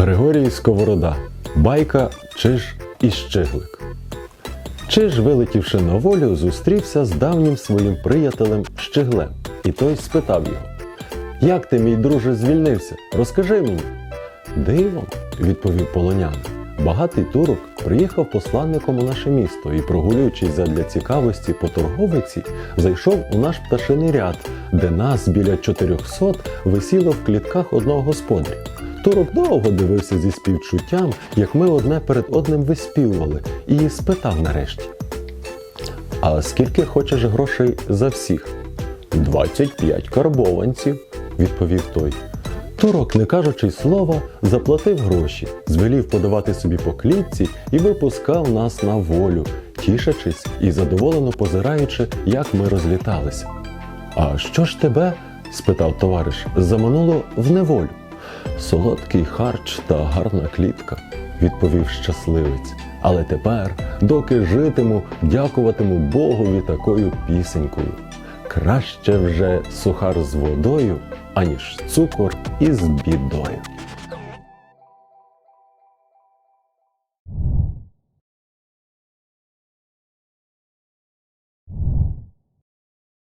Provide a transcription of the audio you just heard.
Григорій Сковорода. Байка Чиж і Щиглик. Чиж, вилетівши на волю, зустрівся з давнім своїм приятелем Щиглем, і той спитав його: Як ти, мій друже, звільнився? Розкажи мені. Дивом, відповів полонянин. Багатий турок приїхав посланником у наше місто і, прогулюючись задля цікавості по торговиці, зайшов у наш пташиний ряд, де нас біля 400 висіло в клітках одного господаря. Турок довго дивився зі співчуттям, як ми одне перед одним виспівували, і спитав нарешті: А скільки хочеш грошей за всіх? 25 карбованців, відповів той. Турок, не кажучи слова, заплатив гроші, звелів подавати собі по клітці і випускав нас на волю, тішачись і задоволено позираючи, як ми розліталися. А що ж тебе? спитав товариш, замануло в неволю. Солодкий харч та гарна клітка, відповів щасливець. Але тепер, доки житиму, дякуватиму Богові такою пісенькою. Краще вже сухар з водою, аніж цукор із бідою.